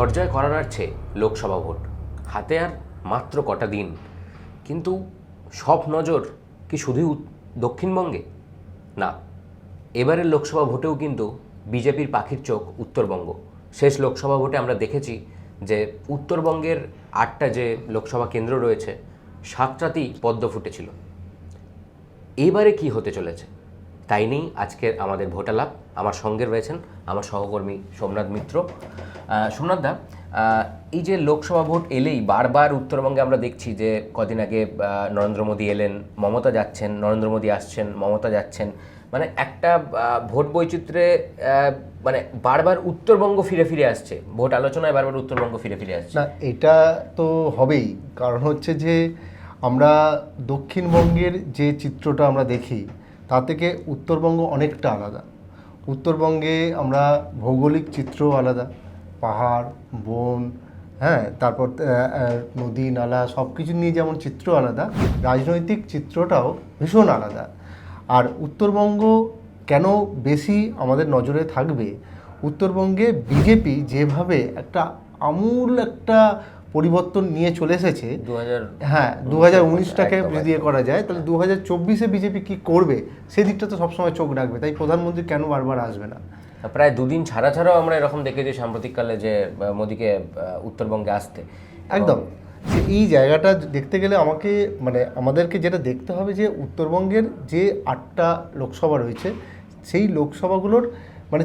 দরজায় করার আছে লোকসভা ভোট। হাতে আর মাত্র কটা দিন। কিন্তু সব নজর কি শুধুই দক্ষিণবঙ্গে? না, এবারের লোকসভা ভোটেও কিন্তু বিজেপির পাখির চোখ উত্তরবঙ্গ। শেষ লোকসভা ভোটে আমরা দেখেছি যে উত্তরবঙ্গের আটটা যে লোকসভা কেন্দ্র রয়েছে, সাতটাতেই পদ্ম ফুটেছিল। এবারে কি হতে চলেছে? তাই নিয়েই আজকের আমাদের ভোটালাপ। আমার সঙ্গে রয়েছেন আমার সহকর্মী সোমনাথ মিত্র। সোমনাথ দা এই যে লোকসভা ভোট এলেই বারবার উত্তরবঙ্গে আমরা দেখছি যে কদিন আগে নরেন্দ্র মোদী এলেন, মমতা যাচ্ছেন, নরেন্দ্র মোদী আসছেন, মমতা যাচ্ছেন। মানে একটা ভোট বৈচিত্র্যে মানে বারবার উত্তরবঙ্গ ফিরে ফিরে আসছে। ভোট আলোচনায় বারবার উত্তরবঙ্গ ফিরে ফিরে আসছে। না, এটা তো হবেই। কারণ হচ্ছে যে আমরা দক্ষিণবঙ্গের যে চিত্রটা আমরা দেখি তা থেকে উত্তরবঙ্গ অনেকটা আলাদা। উত্তরবঙ্গে আমরা ভৌগোলিক চিত্র আলাদা। পাহাড়, বন হ্যাঁ তারপর নদী, নালা সব কিছু নিয়ে যেমন চিত্র আলাদা, রাজনৈতিক চিত্রটাও ভীষণ আলাদা। আর উত্তরবঙ্গ কেন বেশি আমাদের নজরে থাকবে? উত্তরবঙ্গে বিজেপি যেভাবে একটা আমূল একটা পরিবর্তন নিয়ে চলে এসেছে। দু হাজার হ্যাঁ দু হাজার উনিশটাকে যদি করা যায় তাহলে দু হাজার চব্বিশে বিজেপি কী করবে? সেদিকটা তো সবসময় চোখ রাখবে। তাই প্রধানমন্ত্রী কেন বারবার আসবে না? প্রায় দুদিন ছাড়া ছাড়াও আমরা এরকম দেখেছি সাম্প্রতিককালে যে মোদীকে উত্তরবঙ্গে আসতে। একদম। এই জায়গাটা দেখতে গেলে আমাকে মানে আমাদেরকে যেটা দেখতে হবে যে উত্তরবঙ্গের যে আটটা লোকসভা রয়েছে সেই লোকসভাগুলোর মানে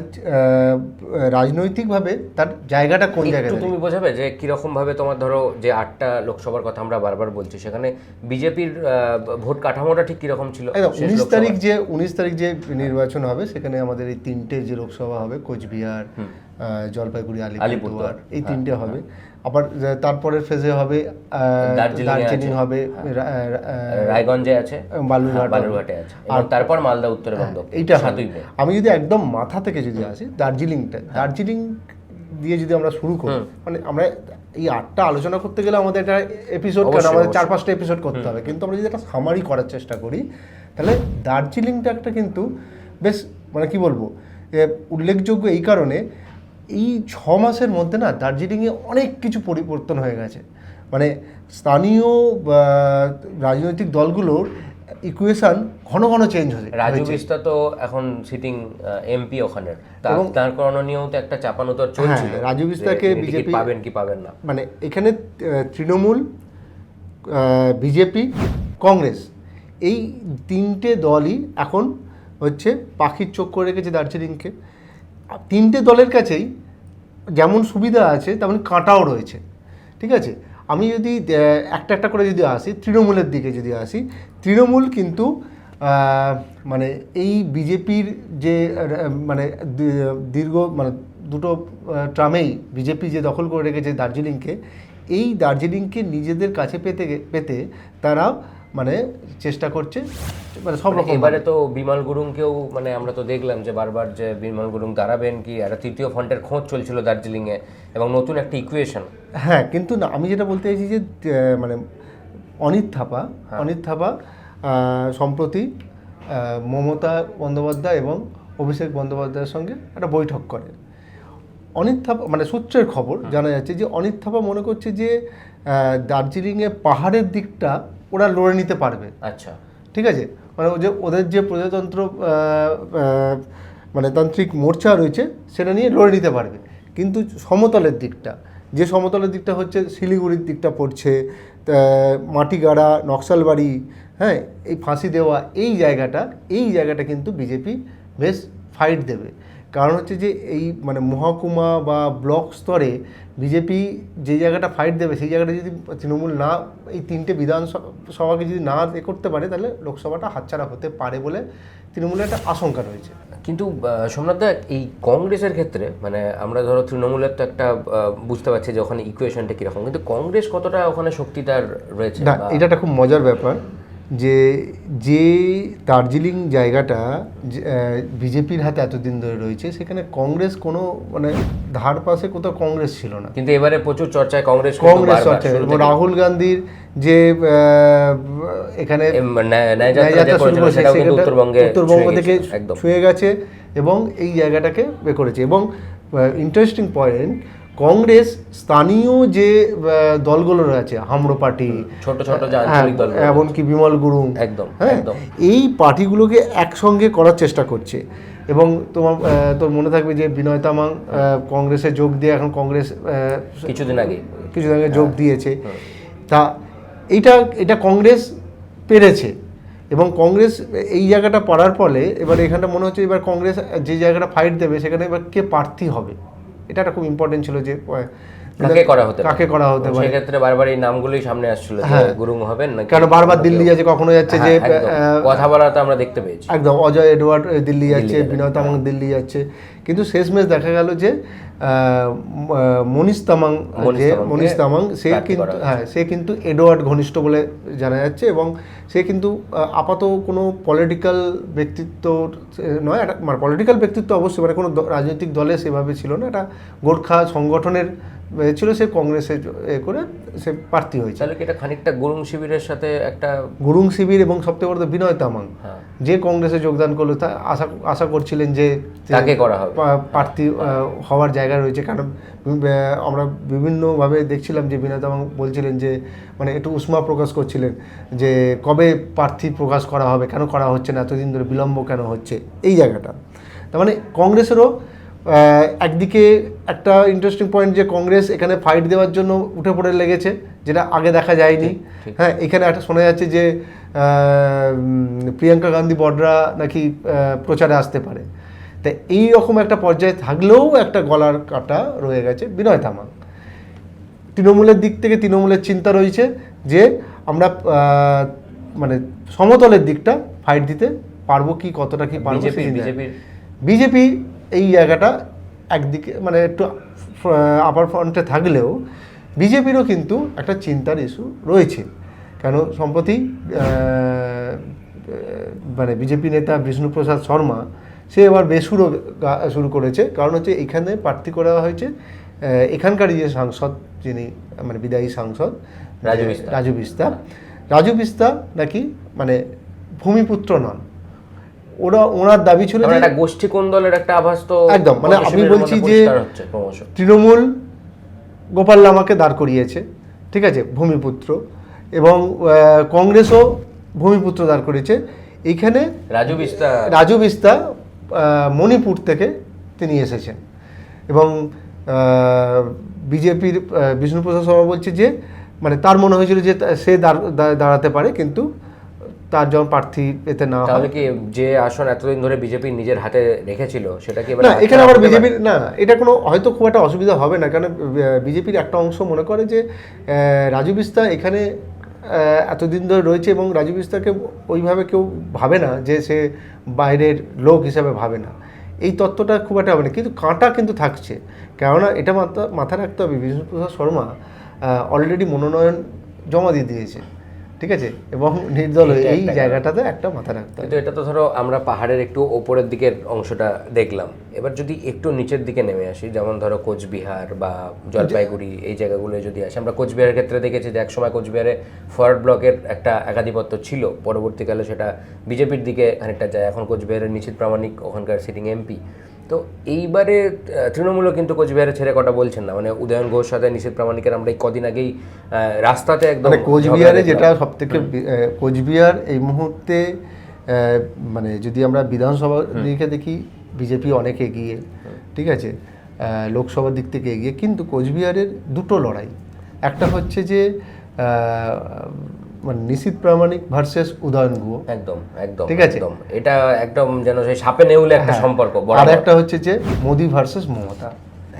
রাজনৈতিকভাবে তার জায়গাটা কোন জায়গায় তুমি বোঝাবে যে কীরকমভাবে তোমার ধরো যে আটটা লোকসভার কথা আমরা বারবার বলছি সেখানে বিজেপির ভোট কাঠামোটা ঠিক কীরকম ছিল? উনিশ তারিখ যে উনিশ তারিখ যে নির্বাচন হবে সেখানে আমাদের এই তিনটে যে লোকসভা হবে কোচবিহার জলপাইগুড়ি আলিপুরদুয়ার, আলিপুরদুয়ার এই তিনটে হবে। আবার তারপরের ফেজে হবে দার্জিলিং হবে আহ, রায়গঞ্জে আছে? বালুরঘাট হবে। বালুরঘাটে আছে। আর তারপর মালদা উত্তরবঙ্গ এইটা হবে। সাতই আমি যদি একদম মাথা থেকে যদি আসি দার্জিলিংটা দার্জিলিং দিয়ে যদি আমরা শুরু করি মানে আমরা এই আটটা আলোচনা করতে গেলে আমাদের একটা এপিসোড আমাদের চার পাঁচটা এপিসোড করতে হবে। কিন্তু আমরা যদি একটা সামারি করার চেষ্টা করি তাহলে দার্জিলিংটা একটা কিন্তু বেশ মানে কি বলব উল্লেখযোগ্য এই কারণে এই ছ মাসের মধ্যে না দার্জিলিংয়ে অনেক কিছু পরিবর্তন হয়ে গেছে। মানে স্থানীয় রাজনৈতিক দলগুলোর ইকুয়েশন ঘন ঘন চেঞ্জ হয়েছে রাজু। বিস্তা তো এখন সিটিং এমপি ওখানে। তার- তার করণীয় তো একটা চাপানোতর চলছিল। হ্যাঁ, রাজু বিস্তাকে BJP পাবেন কি পাবেন না। মানে এখানে তৃণমূল বিজেপি কংগ্রেস এই তিনটে দলই এখন হচ্ছে পাখির চোখ করে রেখেছে দার্জিলিংকে। তিনটে দলের কাছেই যেমন সুবিধা আছে, তেমন কাঁটাও রয়েছে। ঠিক আছে? আমি যদি একটা একটা করে যদি আসি, তৃণমূলের দিকে যদি আসি, তৃণমূল কিন্তু মানে এই বিজেপির যে মানে দীর্ঘ মানে দুটো ট্রামেই বিজেপি যে দখল করে রেখেছে দার্জিলিংকে, এই দার্জিলিংকে নিজেদের কাছে পেতে পেতে তারা মানে চেষ্টা করছে মানে সব মানে রকম এবারে তো বিমল গুরুংকেও মানে আমরা তো দেখলাম যে বারবার যে বিমল গুরুং দাঁড়াবেন কি একটা তৃতীয় ফ্রন্টের খোঁজ চলছিল দার্জিলিং এ এবং নতুন একটা ইকুয়েশন হ্যাঁ কিন্তু না আমি যেটা বলতে চাইছি যে মানে অনিত থাপা অনিত থাপা সম্প্রতি মমতা বন্দ্যোপাধ্যায় এবং অভিষেক বন্দ্যোপাধ্যায়ের সঙ্গে একটা বৈঠক করে। অনিত থাপা মানে সূত্রের খবর জানা যাচ্ছে যে অনিত থাপা মনে করছে যে দার্জিলিংয়ে পাহাড়ের দিকটা ওরা লড়ে নিতে পারবে। আচ্ছা। ঠিক আছে? মানে যে ওদের যে প্রজাতন্ত্র মানে তান্ত্রিক মোর্চা রয়েছে সেটা নিয়ে লড়ে নিতে পারবে। কিন্তু সমতলের দিকটা যে সমতলের দিকটা হচ্ছে শিলিগুড়ির দিকটা পড়ছে মাটিগাড়া নকশালবাড়ি হ্যাঁ এই ফাঁসি দেওয়া এই জায়গাটা এই জায়গাটা কিন্তু বিজেপি বেশ ফাইট দেবে। কারণ হচ্ছে যে এই মানে মহকুমা বা ব্লক স্তরে বিজেপি যে জায়গাটা ফাইট দেবে সেই জায়গাটা যদি তৃণমূল না এই তিনটে বিধানসভাকে যদি না এ করতে পারে তাহলে লোকসভাটা হাতছাড়া হতে পারে বলে তৃণমূলের একটা আশঙ্কা রয়েছে। কিন্তু সোমনাথ দা এই কংগ্রেসের ক্ষেত্রে মানে আমরা ধরো তৃণমূলের তো একটা বুঝতে পারছি যে ওখানে ইকুয়েশনটা কীরকম কিন্তু কংগ্রেস কতটা ওখানে শক্তিদার রয়েছে না এটা একটা খুব মজার ব্যাপার। যে যে দার্জিলিং জায়গাটা বিজেপির হাতে এতদিন ধরে রয়েছে সেখানে কংগ্রেস কোনো মানে ধার পাশে কোথাও কংগ্রেস ছিল না। কিন্তু এবারে প্রচুর চর্চায় কংগ্রেস কংগ্রেস চর্চায়। রাহুল গান্ধীর যে এখানে সেখানটা উত্তরবঙ্গে থেকে একদম। ছুঁয়ে গেছে এবং এই জায়গাটাকে করেছে। এবং ইন্টারেস্টিং পয়েন্ট কংগ্রেস স্থানীয় যে দলগুলো রয়েছে হামড়ো পার্টি ছোট ছোট হ্যাঁ, দল এমনকি বিমল গুরুং একদম হ্যাঁ এই পার্টিগুলোকে একসঙ্গে করার চেষ্টা করছে। এবং তোমার তোর মনে থাকবে যে বিনয় তামাং কংগ্রেসে যোগ দিয়ে এখন কংগ্রেস কিছুদিন আগে। কিছুদিন আগে যোগ দিয়েছে। তা এইটা এটা কংগ্রেস পেরেছে। এবং কংগ্রেস এই জায়গাটা পারার ফলে এবার এখানটা মনে হচ্ছে এবার কংগ্রেস যে জায়গাটা ফাইট দেবে সেখানে এবার কে প্রার্থী হবে? এটা একটা খুব ইম্পর্টেন্ট ছিল যে কাকে করা হতে? কাকে করা হতে পারে? সেক্ষেত্রে বারবার এই নামগুলোই সামনে আসছিল হ্যাঁ। গুরুং হবেন নাকি কারণ বারবার দিল্লি যাচ্ছে কখনো যাচ্ছে যে হ্যাঁ, কথা বলা তো আমরা দেখতে পেয়েছি। একদম অজয় এডওয়ার্ড দিল্লি যাচ্ছে বিনয় তামাং দিল্লি যাচ্ছে। কিন্তু শেষমেশ দেখা গেল যে মনীষ তামাং যে মনীষ তামাং সে কিন্তু হ্যাঁ সে কিন্তু এডওয়ার্ড ঘনিষ্ঠ বলে জানা যাচ্ছে এবং সে কিন্তু আহ, আপাতত কোনো পলিটিক্যাল ব্যক্তিত্ব নয় একটা মানে পলিটিক্যাল ব্যক্তিত্ব অবশ্যই মানে কোনো রাজনৈতিক দলে সেভাবে ছিল না। এটা গোর্খা সংগঠনের ছিল সে কংগ্রেসে এ করে সে প্রার্থী হয়েছে। তাহলে কি এটা খানিকটা গুরুং শিবিরের সাথে একটা গুরুং শিবির এবং সবথেকে বড় বিনয় তামাং। হ্যাঁ। যে কংগ্রেসে যোগদান করল তা আশা আশা করছিলেন যে তাকে করা হবে। প্রার্থী হওয়ার জায়গা রয়েছে। কারণ আমরা বিভিন্নভাবে দেখছিলাম যে বিনয় তামাং বলছিলেন যে মানে একটু উষ্মা প্রকাশ করছিলেন যে কবে প্রার্থী প্রকাশ করা হবে কেন করা হচ্ছে না এতদিন ধরে বিলম্ব কেন হচ্ছে এই জায়গাটা। তার মানে কংগ্রেসেরও একদিকে একটা ইন্টারেস্টিং পয়েন্ট যে কংগ্রেস এখানে ফাইট দেওয়ার জন্য উঠে পড়ে লেগেছে যেটা আগে দেখা যায়নি। হ্যাঁ এখানে একটা শোনা যাচ্ছে যে প্রিয়াঙ্কা গান্ধী বডরা নাকি প্রচারে আসতে পারে। তা এই রকম একটা পর্যায়ে থাকলেও একটা গলার কাটা রয়ে গেছে বিনয় তামাং তৃণমূলের দিক থেকে তৃণমূলের চিন্তা রয়েছে যে আমরা মানে সমতলের দিকটা ফাইট দিতে পারব কি কতটা কি পারব বিজেপি বিজেপি এই জায়গাটা একদিকে মানে একটু আপার ফ্রন্টে থাকলেও বিজেপিরও কিন্তু একটা চিন্তার ইস্যু রয়েছে। কেন সম্প্রতি মানে বিজেপি নেতা বিষ্ণুপ্রসাদ শর্মা সে এবার বেসুরও শুরু করেছে। কারণ হচ্ছে এখানে প্রার্থী করা হয়েছে এখানকার যে সাংসদ যিনি মানে বিদায়ী সাংসদ রাজু বিস্তার। রাজু বিস্তা রাজু বিস্তার নাকি মানে ভূমিপুত্র নন। ওরা ওনার দাবি ছিল যে একটা গোষ্ঠী কোন দলের একটা আভাস তো একদম, মানে আমি বলছি যে- তৃণমূল গোপাল লামাকে দাঁড় করিয়েছে ঠিক আছে ভূমিপুত্র এবং কংগ্রেসও ভূমিপুত্র দাঁড় করিয়েছে। এইখানে রাজু বিস্তার রাজু বিস্তা মণিপুর থেকে তিনি এসেছেন। এবং বিজেপির বিষ্ণুপ্রসাদ শর্মা বলছে যে মানে তার মনে হয়েছিল যে সে দাঁড়াতে পারে কিন্তু তার যখন প্রার্থী এতে না তাহলে কি যে আসন এতদিন ধরে বিজেপি নিজের হাতে রেখেছিল সেটা কি না এখানে আবার বিজেপির না এটা কোনো হয়তো খুব একটা অসুবিধা হবে না কারণ বিজেপির একটা অংশ মনে করে যে রাজু বিস্তা এখানে এতদিন ধরে রয়েছে এবং রাজু বিস্তাকে ওইভাবে কেউ ভাবে না যে সে বাইরের লোক হিসাবে ভাবে না। এই তত্ত্বটা খুব একটা হবে না কিন্তু কাঁটা কিন্তু থাকছে কেননা এটা মাথা মাথায় রাখতে হবে বিষ্ণুপ্রসাদ শর্মা অলরেডি মনোনয়ন জমা দিয়ে দিয়েছে। ঠিক আছে? এবং নির্দল হয়ে এই জায়গাটাতে একটা মাথা রাখতে কিন্তু এটা তো ধরো আমরা পাহাড়ের একটু ওপরের দিকের অংশটা দেখলাম। এবার যদি একটু নিচের দিকে নেমে আসি যেমন ধরো কোচবিহার বা জলপাইগুড়ি এই জায়গাগুলো যদি আসি আমরা কোচবিহারের ক্ষেত্রে দেখেছি যে একসময় কোচবিহারে ফরওয়ার্ড ব্লকের একটা একাধিপত্য ছিল। পরবর্তীকালে সেটা বিজেপির দিকে খানিকটা যায়। এখন কোচবিহারের নিশ্চিত প্রামাণিক ওখানকার সিটিং এমপি তো এইবারে তৃণমূলও কিন্তু কোচবিহারে ছেড়ে কটা বলছেন না। মানে উদয়ন ঘোষ সাথে নিশ্চিত প্রামাণিকের আমরা এই কদিন আগেই রাস্তাতে একদম মানে কোচবিহারে যেটা সব থেকে কোচবিহার এই মুহূর্তে মানে যদি আমরা বিধানসভা দিকে দেখি বিজেপি অনেক এগিয়ে ঠিক আছে? লোকসভার দিক থেকে এগিয়ে কিন্তু কোচবিহারের দুটো লড়াই। একটা হচ্ছে যে মানে নিশীত প্রামাণিক ভার্সেস উদয়ন গুহ। একদম একদম ঠিক আছে? এটা একদম যেন সেই সাপে নেউলে একটা সম্পর্ক আর একটা হচ্ছে যে মোদি ভার্সেস মমতা।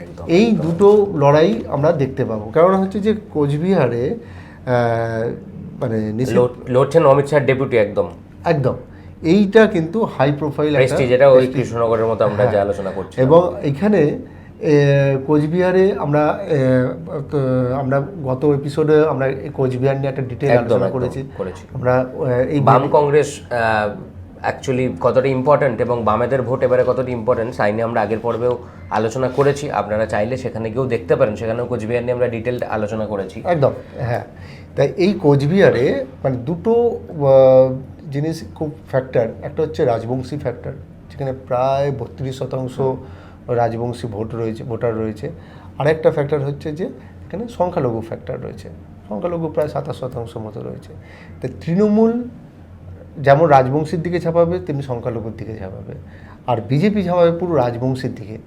একদম এই দুটো লড়াই আমরা দেখতে পাবো। কারণ হচ্ছে যে কোচবিহারে মানে লড়ছেন অমিত শাহ ডেপুটি একদম। একদম। এইটা কিন্তু হাই প্রোফাইল যেটা ওই কৃষ্ণনগরের মতো আমরা যে আলোচনা করছি এবং এখানে কোচবিহারে আমরা আমরা গত এপিসোডে আমরা কোচবিহার নিয়ে একটা ডিটেল আলোচনা করেছি। করেছি। আমরা এই বাম কংগ্রেস অ্যাকচুয়ালি কতটা ইম্পর্ট্যান্ট এবং বামেদের ভোট এবারে কতটা ইম্পর্ট্যান্ট তাই নিয়ে আমরা আগের পর্বেও আলোচনা করেছি। আপনারা চাইলে সেখানে গিয়েও দেখতে পারেন। সেখানেও কোচবিহার নিয়ে আমরা ডিটেল আলোচনা করেছি। একদম হ্যাঁ। তাই এই কোচবিহারে মানে দুটো জিনিস খুব ফ্যাক্টর একটা হচ্ছে রাজবংশী ফ্যাক্টর যেখানে প্রায় বত্রিশ শতাংশ রাজবংশী ভোট রয়েছে, ভোটার রয়েছে। আরেকটা ফ্যাক্টর হচ্ছে যে, এখানে সংখ্যালঘু ফ্যাক্টর রয়েছে। সংখ্যালঘু প্রায় সাতাশ শতাংশ মতো রয়েছে। তো তৃণমূল যেমন রাজবংশীর দিকে ছাপাবে, তেমনি সংখ্যালঘুর দিকে ছাপাবে। আর বিজেপি ছাপাবে পুরো রাজবংশীর দিকে।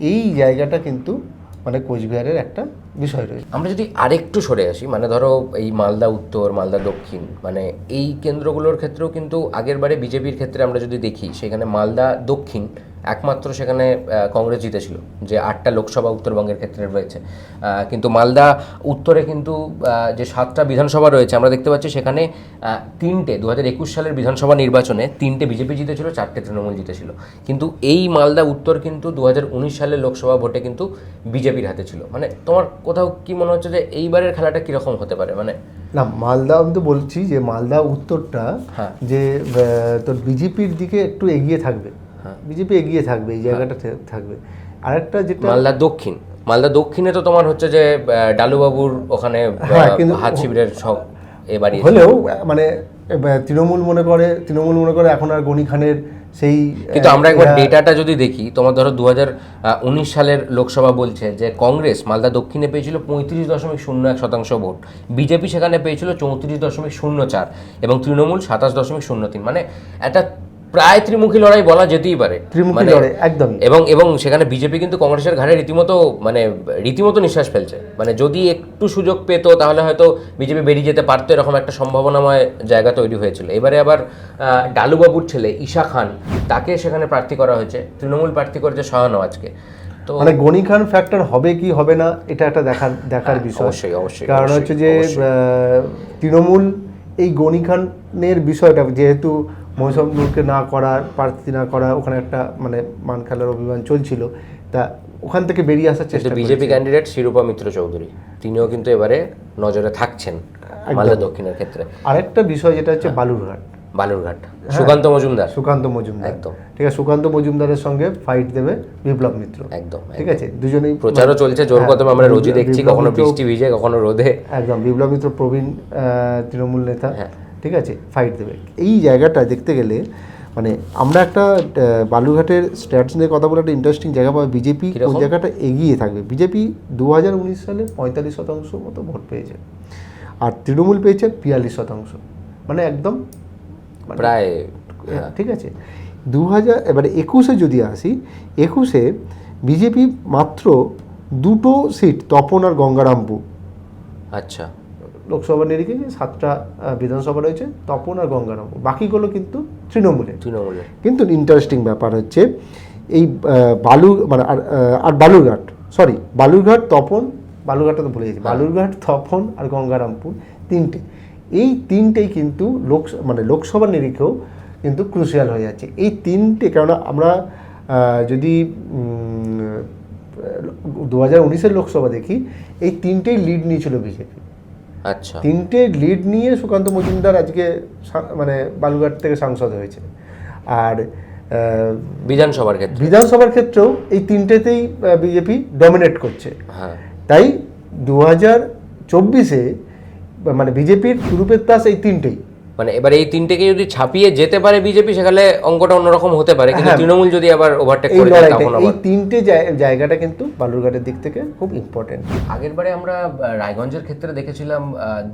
এই জায়গাটা কিন্তু মানে কোচবিহারের একটা বিষয় রয়েছে। আমরা যদি আরেকটু সরে আসি মানে ধরো এই মালদা উত্তর, মালদা দক্ষিণ মানে এই কেন্দ্রগুলোর ক্ষেত্রেও কিন্তু আগের বারে বিজেপির ক্ষেত্রে আমরা যদি দেখি, সেখানে মালদা দক্ষিণ একমাত্র সেখানে কংগ্রেস জিতেছিল যে আটটা লোকসভা উত্তরবঙ্গের ক্ষেত্রে রয়েছে কিন্তু মালদা উত্তরে কিন্তু যে সাতটা বিধানসভা রয়েছে আমরা দেখতে পাচ্ছি সেখানে তিনটে দু হাজার একুশ সালের বিধানসভা নির্বাচনে তিনটে বিজেপি জিতেছিল চারটে তৃণমূল জিতেছিল কিন্তু এই মালদা উত্তর কিন্তু দু হাজার উনিশ সালের লোকসভা ভোটে কিন্তু বিজেপির হাতে ছিল মানে তোমার কোথাও কি মনে হচ্ছে যে এইবারের খেলাটা কীরকম হতে পারে মানে না মালদা আমি তো বলছি যে মালদা উত্তরটা হ্যাঁ। যে তোর বিজেপির দিকে একটু এগিয়ে থাকবে। বিজেপি এগিয়ে থাকবে এই জায়গাটা থে- থাকবে। আরেকটা যেটা মালদা দক্ষিণ। মালদা দক্ষিণে তো তোমার হচ্ছে যে ডালুবাবুর ওখানে হ্যাঁ, হাত শিবিরের সব এবারই হলেও মানে তৃণমূল মনে করে তৃণমূল মনে করে এখন আর গনি খানের সেই কিন্তু আমরা একবার ডেটাটা যদি দেখি তোমার ধরো দু উনিশ সালের লোকসভা বলছে যে কংগ্রেস মালদা দক্ষিণে পেয়েছিল পঁয়ত্রিশ দশমিক শূন্য এক শতাংশ ভোট। বিজেপি সেখানে পেয়েছিল চৌত্রিশ দশমিক শূন্য চার এবং তৃণমূল সাতাশ দশমিক শূন্য তিন। মানে একটা প্রায় ত্রিমুখী লড়াই বলা যেতেই পারে। ত্রিমুখী মানে- লড়াই একদমই। এবং এবং সেখানে বিজেপি কিন্তু কংগ্রেসের ঘাড়ে রীতিমতো মানে রীতিমতো নিঃশ্বাস ফেলছে। মানে যদি একটু সুযোগ পেত তাহলে হয়তো বিজেপি বেরিয়ে যেতে পারতো এরকম একটা সম্ভাবনাময় জায়গা তৈরি হয়েছিল। এবারে আবার ডালুবাবুর ছেলে ঈশা খান তাকে সেখানে প্রার্থী করা হয়েছে। তৃণমূল প্রার্থী করেছে শাহানো আজকে। তো মানে গনি খান ফ্যাক্টর হবে কি হবে না এটা একটা দেখার দেখার হ্যাঁ, বিষয়। অবশ্যই, অবশ্যই, কারণ হচ্ছে যে তৃণমূল এই গনি খানের বিষয়টা যেহেতু মৌসুমকে না করার প্রার্থী না করা ওখানে একটা মানে মান খেলার অভিযান চলছিল তা ওখান থেকে বেরিয়ে আসার চেষ্টা বিজেপি ক্যান্ডিডেট শিরূপা মিত্র চৌধুরী তিনিও কিন্তু এবারে নজরে থাকছেন মালদা দক্ষিণের ক্ষেত্রে। আরেকটা বিষয় যেটা হ্যাঁ। হচ্ছে বালুরঘাট। বালুরঘাট সুকান্ত মজুমদার। সুকান্ত মজুমদার। একদম। ঠিক আছে সুকান্ত মজুমদারের সঙ্গে ফাইট দেবে বিপ্লব মিত্র। একদম ঠিক আছে দুজনেই প্রচারও চলছে জোর হ্যাঁ, কদমে আমরা রোজই দেখছি কখনো বৃষ্টি ভিজে কখনো রোদে। একদম বিপ্লব মিত্র প্রবীণ আহ, তৃণমূল নেতা। হ্যাঁ। ঠিক আছে ফাইট দেবে। এই জায়গাটা দেখতে গেলে মানে আমরা একটা বালুঘাটের স্ট্যাটস নিয়ে কথা বলে একটা ইন্টারেস্টিং জায়গা পাবো বিজেপি কোন জায়গাটা এগিয়ে থাকবে? বিজেপি দু হাজার উনিশ সালে পঁয়তাল্লিশ শতাংশ মতো ভোট পেয়েছে। আর তৃণমূল পেয়েছে বিয়াল্লিশ শতাংশ। মানে একদম মানে- প্রায় হ্যাঁ, ঠিক আছে। দু হাজার এবারে একুশে যদি আসি একুশে বিজেপি মাত্র দুটো সিট তপন আর গঙ্গারামপুর। আচ্ছা। লোকসভা নিরিখে যে সাতটা বিধানসভা রয়েছে তপন আর গঙ্গারামপুর বাকিগুলো কিন্তু তৃণমূলের তৃণমূলের কিন্তু ইন্টারেস্টিং ব্যাপার হচ্ছে এই বালু মানে আর, আর বালুরঘাট সরি বালুরঘাট তপন বালুরঘাটটা তো ভুলে গেছি বালুরঘাট তপন আর গঙ্গারামপুর তিনটে। এই তিনটেই কিন্তু লোক মানে লোকসভা নিরিখেও কিন্তু ক্রুশিয়াল হয়ে যাচ্ছে। এই তিনটে কেননা আমরা যদি দু হাজার উনিশের লোকসভা দেখি এই তিনটেই লিড নিয়েছিল বিজেপি। আচ্ছা। তিনটে লিড নিয়ে সুকান্ত মজুমদার আজকে মানে বালুঘাট থেকে সাংসদ হয়েছে। আর বিধানসভার ক্ষেত্রে। বিধানসভার ক্ষেত্রেও এই তিনটেতেই বিজেপি ডমিনেট করছে। হ্যাঁ। তাই দু হাজার চব্বিশে মানে বিজেপির সুরূপের তাস এই তিনটেই। মানে এবার এই তিনটেকে যদি ছাপিয়ে যেতে পারে বিজেপি সেখানে অঙ্কটা অন্যরকম হতে পারে। কিন্তু হ্যাঁ। তৃণমূল যদি আবার ওভারটেক করে যায় তখন এই তিনটে জায়গাটা কিন্তু বালুরঘাটের দিক থেকে খুব ইম্পর্টেন্ট আগের বারে আমরা রায়গঞ্জের ক্ষেত্রে দেখেছিলাম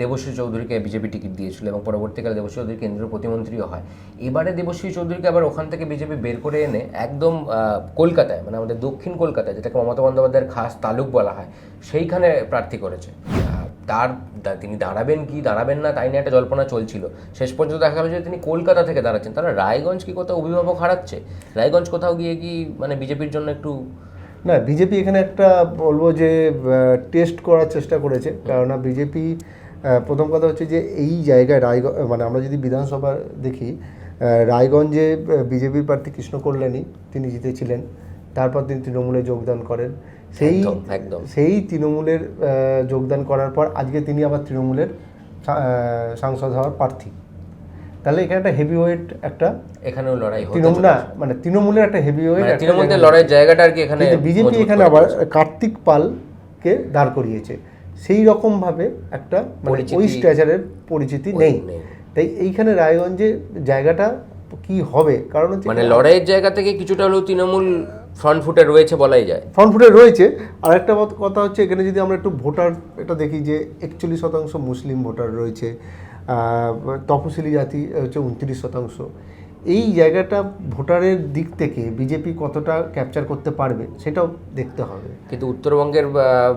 দেবশ্রী চৌধুরীকে বিজেপি টিকিট দিয়েছিল এবং পরবর্তীকালে দেবশ্রী চৌধুরী কেন্দ্রীয় প্রতিমন্ত্রীও হয়। এবারে দেবশ্রী চৌধুরীকে আবার ওখান থেকে বিজেপি বের করে এনে একদম কলকাতায় মানে আমাদের দক্ষিণ কলকাতায় যেটাকে মমতা বন্দ্যোপাধ্যায়ের খাস তালুক বলা হয় সেইখানে প্রার্থী করেছে। তার তিনি দাঁড়াবেন কি, দাঁড়াবেন না, তাই নিয়ে একটা জল্পনা চলছিল। শেষ পর্যন্ত দেখা গেল যে তিনি কলকাতা থেকে দাঁড়াচ্ছেন। তারা রায়গঞ্জ কি কোথাও অভিভাবক হারাচ্ছে? রায়গঞ্জ কোথাও গিয়ে কি মানে বিজেপির জন্য একটু না, বিজেপি এখানে একটা বলব যে টেস্ট করার চেষ্টা করেছে। কেননা বিজেপি প্রথম কথা হচ্ছে যে, এই জায়গায় রায়গঞ্জ মানে আমরা যদি বিধানসভা দেখি রায়গঞ্জে বিজেপির প্রার্থী কৃষ্ণ কল্যাণী তিনি জিতেছিলেন। তারপর তিনি তৃণমূলে যোগদান করেন। সেই একদম। সেই তৃণমূলের যোগদান করার পর আজকে তিনি আবার তৃণমূলের সাংসদ হওয়ার প্রার্থী। তাহলে এখানে একটা হেভি ওয়েট একটা এখানেও লড়াই তৃণমূল না মানে তৃণমূলের একটা হেভি ওয়েট তৃণমূলের লড়াইয়ের জায়গাটা আর কি এখানে বিজেপি এখানে আবার কার্তিক পালকে দাঁড় করিয়েছে। সেই রকমভাবে একটা মানে ওই স্ট্যাচারের পরিচিতি নেই। নেই। তাই এইখানে রায়গঞ্জে জায়গাটা কি হবে? কারণ হচ্ছে মানে লড়াইয়ের জায়গা থেকে কিছুটা হলেও তৃণমূল ফ্রন্ট ফুটে রয়েছে বলাই যায়। ফ্রন্ট ফুটে রয়েছে। আর একটা কথা হচ্ছে এখানে যদি আমরা একটু ভোটার এটা দেখি যে একচল্লিশ শতাংশ মুসলিম ভোটার রয়েছে তপশিলি জাতি হচ্ছে উনত্রিশ শতাংশ। এই জায়গাটা ভোটারের দিক থেকে বিজেপি কতটা ক্যাপচার করতে পারবে সেটাও দেখতে হবে। কিন্তু উত্তরবঙ্গের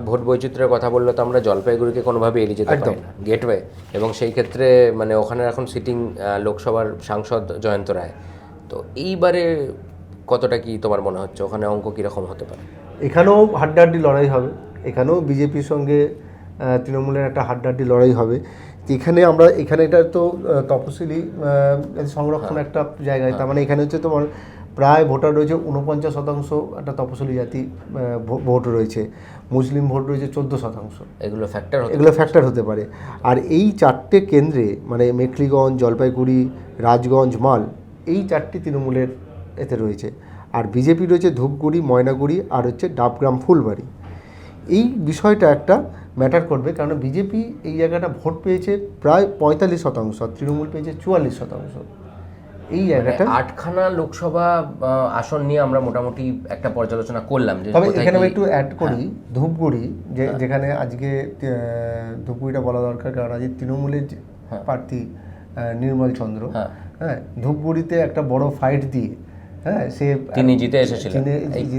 ভোট বৈচিত্র্যের কথা বললে তো আমরা জলপাইগুড়িকে কোনোভাবে এড়িয়ে যেতে পারি না। গেটওয়ে এবং সেই ক্ষেত্রে মানে ওখানে এখন সিটিং লোকসভার সাংসদ জয়ন্ত রায়। তো এইবারে কতটা কি তোমার মনে হচ্ছে? ওখানে অঙ্ক কীরকম হতে পারে? এখানেও হাড্ডাহাড্ডি লড়াই হবে। এখানেও বিজেপির সঙ্গে তৃণমূলের একটা হাড্ডাহাড্ডি লড়াই হবে। এখানে আমরা এখানে এটা তো তপশিলি সংরক্ষণ একটা জায়গায়। তার মানে এখানে হচ্ছে তোমার প্রায় ভোটার রয়েছে উনপঞ্চাশ শতাংশ একটা তপশিলি জাতি ভোট রয়েছে। মুসলিম ভোট রয়েছে চোদ্দ শতাংশ। এগুলো ফ্যাক্টর এগুলো ফ্যাক্টর হতে পারে। আর এই চারটে কেন্দ্রে মানে মেখলিগঞ্জ জলপাইগুড়ি রাজগঞ্জ মাল এই চারটি তৃণমূলের এতে রয়েছে। আর বিজেপি রয়েছে ধূপগুড়ি ময়নাগুড়ি আর হচ্ছে ডাবগ্রাম ফুলবাড়ি। এই বিষয়টা একটা ম্যাটার করবে কারণ বিজেপি এই জায়গাটা ভোট পেয়েছে প্রায় পঁয়তাল্লিশ শতাংশ তৃণমূল পেয়েছে চুয়াল্লিশ শতাংশ। এই জায়গাটা আটখানা লোকসভা আসন নিয়ে আমরা মোটামুটি একটা পর্যালোচনা করলাম যে তবে এখানে আমি একটু অ্যাড করি। ধূপগুড়ি যে যেখানে আজকে ধূপগুড়িটা বলা দরকার কারণ আজকে তৃণমূলের প্রার্থী নির্মল চন্দ্র। হ্যাঁ। হ্যাঁ ধূপগুড়িতে একটা বড় ফাইট দিয়ে হ্যাঁ সে তিনি জিতে এসেছিলেন।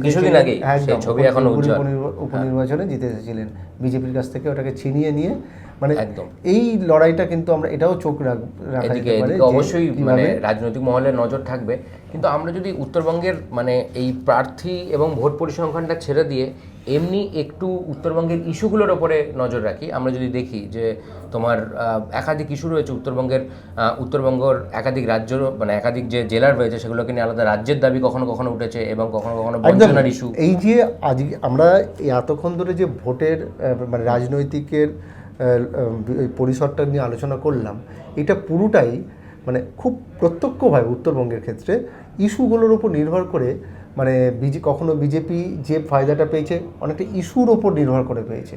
কিছুদিন হ্যাঁ, সেই ছবি এখনও উজ্জ্বল। উপনির্বাচনে জিতে এসেছিলেন বিজেপির কাছ থেকে ওটাকে ছিনিয়ে নিয়ে। মানে একদম। এই লড়াইটা কিন্তু আমরা এটাও চোখ রাখ যেতে পারে অবশ্যই মানে রাজনৈতিক মহলের নজর থাকবে। কিন্তু আমরা যদি উত্তরবঙ্গের মানে এই প্রার্থী এবং ভোট পরিসংখ্যানটা ছেড়ে দিয়ে এমনি একটু উত্তরবঙ্গের ইস্যুগুলোর ওপরে নজর রাখি। আমরা যদি দেখি যে তোমার একাধিক ইস্যু রয়েছে উত্তরবঙ্গের উত্তরবঙ্গর একাধিক রাজ্য মানে একাধিক যে জেলার রয়েছে সেগুলোকে নিয়ে আলাদা রাজ্যের দাবি কখনো কখনো উঠেছে এবং কখনো কখনো বঞ্চনার ইস্যু। এই যে আজকে আমরা এই এতক্ষণ ধরে যে ভোটের মানে রাজনৈতিকের পরিসরটা নিয়ে আলোচনা করলাম এটা পুরোটাই মানে খুব প্রত্যক্ষভাবে উত্তরবঙ্গের ক্ষেত্রে ইস্যুগুলোর উপর নির্ভর করে মানে বিজে, কখনো বিজেপি যে ফায়দাটা পেয়েছে, অনেকটা ইস্যুর ওপর নির্ভর করে পেয়েছে।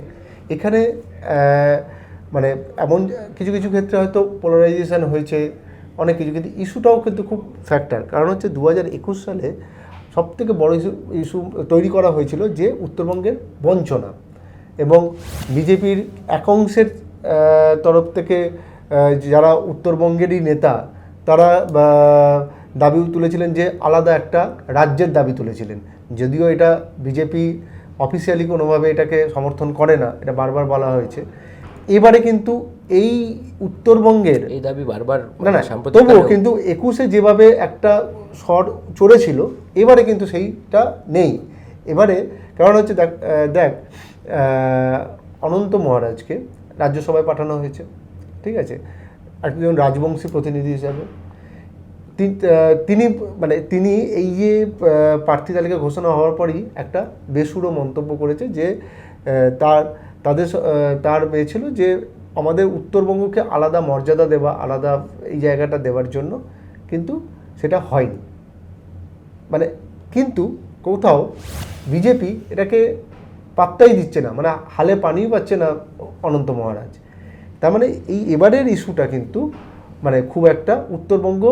এখানে মানে এমন কিছু কিছু ক্ষেত্রে হয়তো পোলারাইজেশন হয়েছে, অনেক কিছু, কিন্তু ইস্যুটাও কিন্তু খুব ফ্যাক্টর কারণ হচ্ছে দু হাজার একুশ সালে সব থেকে বড় ইস্যু ইস্যু তৈরি করা হয়েছিল যে উত্তরবঙ্গের বঞ্চনা। এবং বিজেপির এক অংশের তরফ থেকে যারা উত্তরবঙ্গেরই নেতা, তারা দাবি তুলেছিলেন যে আলাদা একটা রাজ্যের দাবি তুলেছিলেন। যদিও এটা বিজেপি অফিসিয়ালি কোনোভাবে এটাকে সমর্থন করে না এটা বারবার বলা হয়েছে। এবারে কিন্তু এই উত্তরবঙ্গের এই দাবি বারবার না না সাম্প্রতিক তবুও কিন্তু একুশে যেভাবে একটা শট চড়েছিল এবারে কিন্তু সেইটা নেই। এবারে কারণ হচ্ছে দেখ দেখ অনন্ত মহারাজকে রাজ্যসভায় পাঠানো হয়েছে ঠিক আছে? একজন রাজবংশী প্রতিনিধি হিসাবে। তিনি মানে তিনি এই যে প্রার্থী তালিকা ঘোষণা হওয়ার পরই একটা বেসুরো মন্তব্য করেছে যে তার, তাদের তার মেয়ে ছিল যে, আমাদের উত্তরবঙ্গকে আলাদা মর্যাদা দেওয়া, আলাদা এই জায়গাটা দেওয়ার জন্য কিন্তু সেটা হয়নি। মানে কিন্তু কোথাও বিজেপি এটাকে পাত্তাই দিচ্ছে না মানে হালে পানিও পাচ্ছে না অনন্ত মহারাজ। তার মানে এই এবারের ইস্যুটা কিন্তু মানে খুব একটা উত্তরবঙ্গ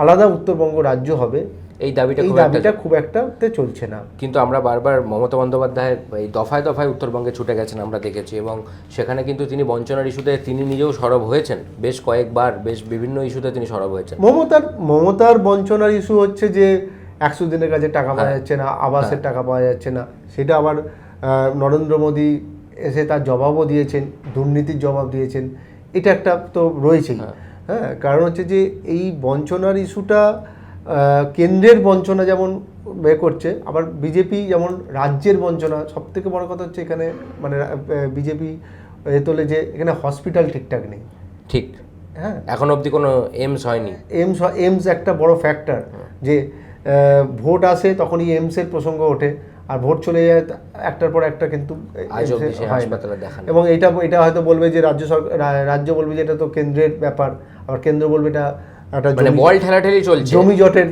আলাদা উত্তরবঙ্গ রাজ্য হবে এই দাবিটা এই দাবিটা খুব একটাতে চলছে না। কিন্তু আমরা বারবার মমতা বন্দ্যোপাধ্যায়ের এই দফায় দফায় উত্তরবঙ্গে ছুটে গেছেন আমরা দেখেছি এবং সেখানে কিন্তু তিনি বঞ্চনার ইস্যুতে তিনি নিজেও সরব হয়েছেন। বেশ কয়েকবার বেশ বিভিন্ন ইস্যুতে তিনি সরব হয়েছেন। মমতার মমতার বঞ্চনার ইস্যু হচ্ছে যে একশো দিনের কাছে টাকা হ্যাঁ। পাওয়া যাচ্ছে না আবাসের টাকা পাওয়া যাচ্ছে না। সেটা আবার নরেন্দ্র মোদী এসে তার জবাবও দিয়েছেন দুর্নীতির জবাব দিয়েছেন। এটা একটা তো রয়েছেই। হ্যাঁ কারণ হচ্ছে যে এই বঞ্চনার ইস্যুটা কেন্দ্রের বঞ্চনা যেমন বে করছে আবার বিজেপি যেমন রাজ্যের বঞ্চনা সব থেকে বড় কথা হচ্ছে এখানে মানে বিজেপি এ তোলে যে এখানে হসপিটাল ঠিকঠাক নেই। ঠিক। হ্যাঁ। এখন অবধি কোনো এমস হয়নি। এমস এমস একটা বড় ফ্যাক্টর যে ভোট আসে তখনই এমসের প্রসঙ্গ ওঠে আর ভোট চলে যায় একটার পর একটা কিন্তু এবং এটা এটা হয়তো বলবে যে রাজ্য সরকার রাজ্য বলবে যে এটা তো কেন্দ্রের ব্যাপার আবার কেন্দ্র বলবে এটা একটা মানে বল ঠেলাঠেলি চলছে। জমি জটের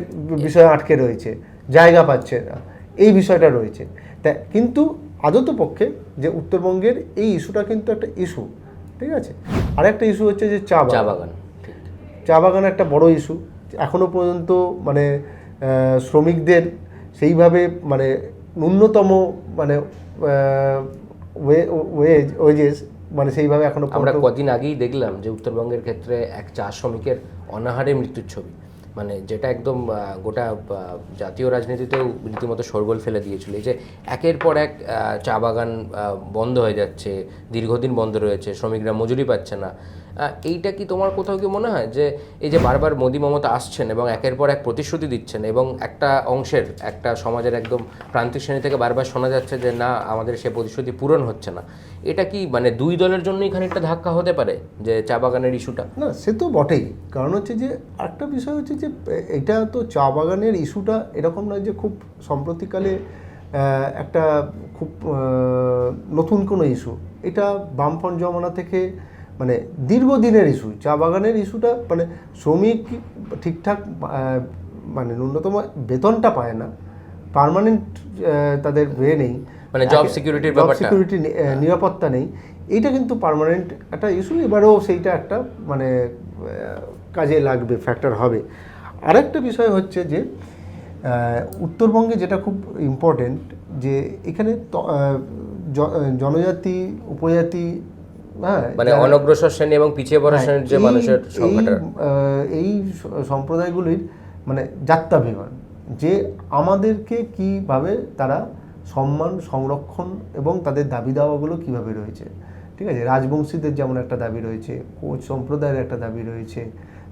বিষয় আটকে রয়েছে জায়গা পাচ্ছে না এই বিষয়টা রয়েছে। তা কিন্তু আদত পক্ষে যে উত্তরবঙ্গের এই ইস্যুটা কিন্তু একটা ইস্যু ঠিক আছে? আরেকটা ইস্যু হচ্ছে যে চা চা বাগান বাগান চা বাগান একটা বড় ইস্যু এখনও পর্যন্ত মানে শ্রমিকদের সেইভাবে মানে ন্যূনতম মানে ওয়েজ ওয়েজেস মানে সেইভাবে এখনও আমরা কদিন আগেই দেখলাম যে উত্তরবঙ্গের ক্ষেত্রে এক চা শ্রমিকের অনাহারে মৃত্যুর ছবি। মানে যেটা একদম গোটা জাতীয় রাজনীতিতেও রীতিমতো সরগোল ফেলে দিয়েছিল। এই যে একের পর এক চা বাগান বন্ধ হয়ে যাচ্ছে, দীর্ঘদিন বন্ধ রয়েছে, শ্রমিকরা মজুরি পাচ্ছে না। এইটা কি তোমার কোথাও কি মনে হয় যে এই যে বারবার মোদী মমতা আসছেন এবং একের পর এক প্রতিশ্রুতি দিচ্ছেন এবং একটা অংশের, একটা সমাজের একদম প্রান্তিক শ্রেণি থেকে বারবার শোনা যাচ্ছে যে না, আমাদের সে প্রতিশ্রুতি পূরণ হচ্ছে না, এটা কি মানে দুই দলের জন্যই খানিকটা ধাক্কা হতে পারে যে চা বাগানের ইস্যুটা? না, সে তো বটেই, কারণ হচ্ছে যে আরেকটা বিষয় হচ্ছে যে এটা তো চা বাগানের ইস্যুটা এরকম নয় যে খুব সম্প্রতিকালে একটা খুব নতুন কোনো ইস্যু, এটা বামফ্রন্ট জমানা থেকে মানে দীর্ঘদিনের ইস্যু চা বাগানের ইস্যুটা মানে শ্রমিক ঠিকঠাক মানে ন্যূনতম বেতনটা পায় না পার্মানেন্ট তাদের ওয়ে নেই মানে জব security র জব ব্যাপারটা। সিকিউরিটি নিরাপত্তা নেই এইটা কিন্তু পার্মানেন্ট একটা ইস্যু এবারেও সেইটা একটা মানে কাজে লাগবে ফ্যাক্টর হবে আরেকটা বিষয় হচ্ছে যে উত্তরবঙ্গে যেটা খুব ইম্পর্টেন্ট যে এখানে জনজাতি উপজাতি মানে অনগ্রসর শ্রেণি এবং পিছিয়ে পড়া শ্রেণির যে মানুষের সংখ্যাটা। এই সম্প্রদায়গুলির মানে যাত্রাভিমান যে আমাদেরকে কীভাবে তারা সম্মান সংরক্ষণ এবং তাদের দাবি দাওয়াগুলো কীভাবে রয়েছে। ঠিক আছে রাজবংশীদের যেমন একটা দাবি রয়েছে কোচ সম্প্রদায়ের একটা দাবি রয়েছে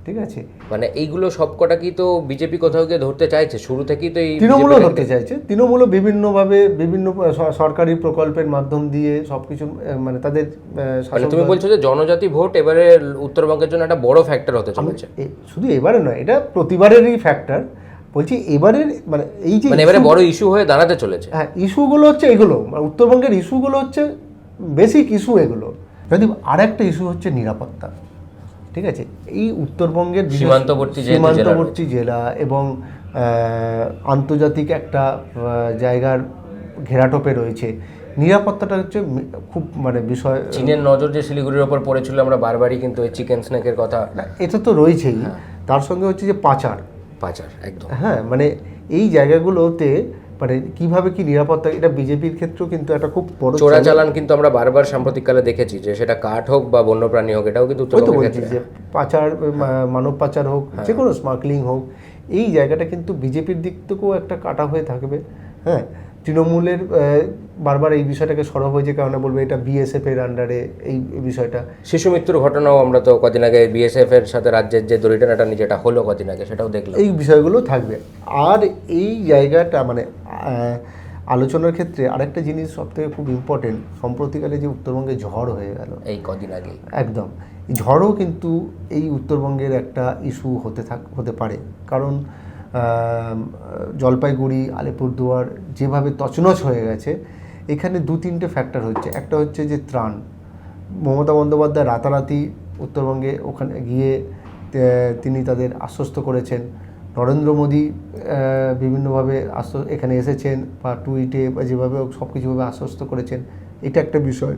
ঠিক আছে? মানে এইগুলো সবকটা কি তো বিজেপি কোথাও গিয়ে ধরতে চাইছে? শুরু থেকেই তো এই তৃণমূলও ধরতে চাইছে। তৃণমূলও বিভিন্নভাবে বিভিন্ন সরকারি প্রকল্পের মাধ্যম দিয়ে সবকিছু আহ, মানে তাদের মানে তুমি বলছো যে জনজাতি ভোট এবারে উত্তরবঙ্গের জন্য একটা বড় ফ্যাক্টর হতে চলেছে। শুধু এবারে নয় এটা প্রতিবারেরই ফ্যাক্টর বলছি এবারের মানে এই যে মানে এবারে বড় ইস্যু হয়ে দাঁড়াতে চলেছে। হ্যাঁ ইস্যুগুলো হচ্ছে এগুলো। মানে উত্তরবঙ্গের ইস্যুগুলো হচ্ছে বেসিক ইস্যু এগুলো। যদি আরেকটা ইস্যু হচ্ছে নিরাপত্তা। ঠিক আছে? এই উত্তরবঙ্গের সীমান্তবর্তী জেলা সীমান্তবর্তী জেলা এবং আন্তর্জাতিক একটা জায়গার ঘেরাটোপে রয়েছে। নিরাপত্তাটা হচ্ছে খুব মানে বিষয় চীনের নজর যে শিলিগুড়ির ওপর পড়েছিল আমরা বারবারই কিন্তু ওই চিকেন স্ন্যাকের কথা না, এটা তো রয়েছেই। তার সঙ্গে হচ্ছে যে পাচার। পাচার একদম। হ্যাঁ মানে এই জায়গাগুলোতে মানে কীভাবে কি নিরাপত্তা এটা বিজেপির ক্ষেত্রেও কিন্তু একটা খুব বড় চোরা চালান কিন্তু আমরা বারবার সাম্প্রতিককালে দেখেছি যে সেটা কাঠ হোক বা বন্যপ্রাণী হোক এটাও কিন্তু ওই তো বলছি যে পাচার মা- মানব পাচার হোক যে কোনো স্মাগলিং হোক এই জায়গাটা কিন্তু বিজেপির দিক থেকেও একটা কাটা হয়ে থাকবে হ্যাঁ। তৃণমূলের বারবার এই বিষয়টাকে সরব হয়েছে কারণে বলবে এটা বিএসএফ এর আন্ডারে এই বিষয়টা। শিশু মৃত্যুর ঘটনাও আমরা তো কদিন আগে বিএসএফ এর সাথে রাজ্যের যে দড়িটানাটা যেটা হলো কদিন আগে সেটাও দেখলাম। এই বিষয়গুলো থাকবে। আর এই জায়গাটা মানে আলোচনার ক্ষেত্রে আরেকটা জিনিস সবথেকে খুব ইম্পর্টেন্ট সম্প্রতিকালে যে উত্তরবঙ্গে ঝড় হয়ে গেল। এই কদিন আগে একদম। ঝড়ও কিন্তু এই উত্তরবঙ্গের একটা ইস্যু হতে থাক হতে পারে। কারণ জলপাইগুড়ি, আলিপুরদুয়ার যেভাবে তছনছ হয়ে গেছে, এখানে দু তিনটে ফ্যাক্টর হচ্ছে। একটা হচ্ছে যে ত্রাণ। মমতা বন্দ্যোপাধ্যায় রাতারাতি উত্তরবঙ্গে ওখানে গিয়ে তিনি তাদের আশ্বস্ত করেছেন। নরেন্দ্র মোদী বিভিন্নভাবে আশ্ব এখানে এসেছেন বা টুইটে বা যেভাবে সব কিছুভাবে আশ্বস্ত করেছেন, এটা একটা বিষয়।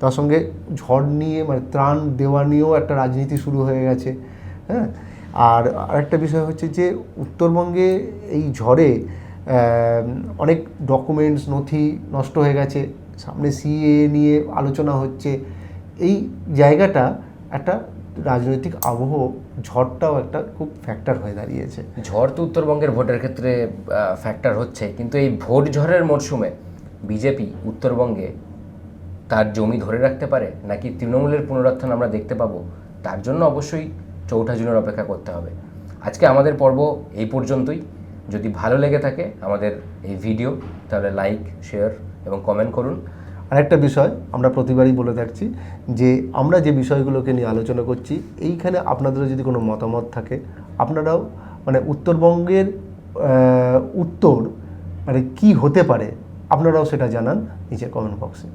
তার সঙ্গে ঝড় নিয়ে মানে ত্রাণ দেওয়া নিয়েও একটা রাজনীতি শুরু হয়ে গেছে হ্যাঁ? আর আরেকটা বিষয় হচ্ছে যে উত্তরবঙ্গে এই ঝড়ে অনেক ডকুমেন্টস নথি নষ্ট হয়ে গেছে। সামনে সিএ নিয়ে আলোচনা হচ্ছে। এই জায়গাটা একটা রাজনৈতিক আবহ, ঝড়টাও একটা খুব ফ্যাক্টর হয়ে দাঁড়িয়েছে। ঝড় তো উত্তরবঙ্গের ভোটের ক্ষেত্রে ফ্যাক্টর হচ্ছে। কিন্তু এই ভোট ঝড়ের মরশুমে বিজেপি উত্তরবঙ্গে তার জমি ধরে রাখতে পারে? নাকি তৃণমূলের পুনরুত্থান আমরা দেখতে পাবো? তার জন্য অবশ্যই চৌঠা জুনের অপেক্ষা করতে হবে। আজকে আমাদের পর্ব এই পর্যন্তই। যদি ভালো লেগে থাকে আমাদের এই ভিডিও তাহলে লাইক শেয়ার এবং কমেন্ট করুন। আরেকটা বিষয় আমরা প্রতিবারই বলে থাকছি যে, আমরা যে বিষয়গুলোকে নিয়ে আলোচনা করছি, এইখানে আপনাদেরও যদি কোনো মতামত থাকে, আপনারাও মানে উত্তরবঙ্গের উত্তর মানে কী হতে পারে, আপনারাও সেটা জানান নিচে কমেন্ট বক্সে